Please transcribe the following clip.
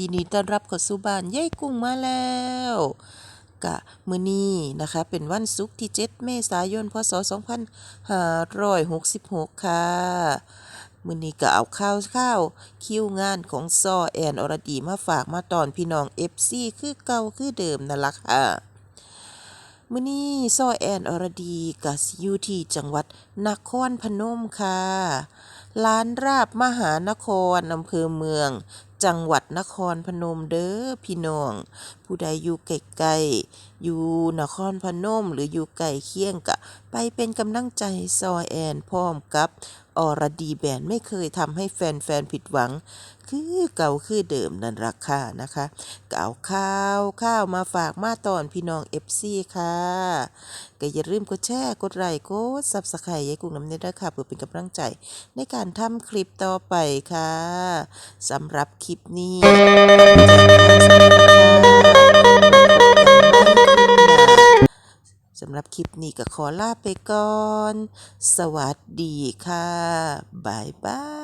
ยินดีต้อนรับเข้าสู่บ้านยายกุ้งมาแล้วกะมื้อนี้นะคะ เป็นวันศุกร์ที่ 7 เมษายน พศ 2566 ค่ะมื้อนี้ก็เอาข้าวข้าวคิวงานของซอแอนอรดีมาฝากมาตอนพี่น้อง FC คือเก่าคือเดิมนั่นล่ะค่ะมื้อนี้ซอแอนอรดีก็สิอยู่ที่จังหวัดนครพนมค่ะ ร้านราบมหานครอำเภอเมือง จังหวัดนครพนมเด้อพี่น้อง ผู้ใดอยู่ไกลๆอยู่นครพนมหรืออยู่ไกลเคียงกะ ไปเป็นกำลังใจซอแอนพร้อมกับอรดีแบนด์ไม่เคยทำให้แฟนๆผิดหวัง คือเก่าคือเดิมนั่นราคานะคะเก็เอาข้าวข้าวมาฝากมาตอนพี่น้อง FC ค่ะก็อย่าลืมกดแชร์กดไลค์กด Subscribe ยายกุ้งน้ำเนตด้วยค่ะเพื่อเป็นกำลังใจในการทำคลิปต่อไปค่ะสำหรับคลิปนี้สำหรับคลิปนี้ก็ขอลาไปก่อน สวัสดีค่ะ บายบาย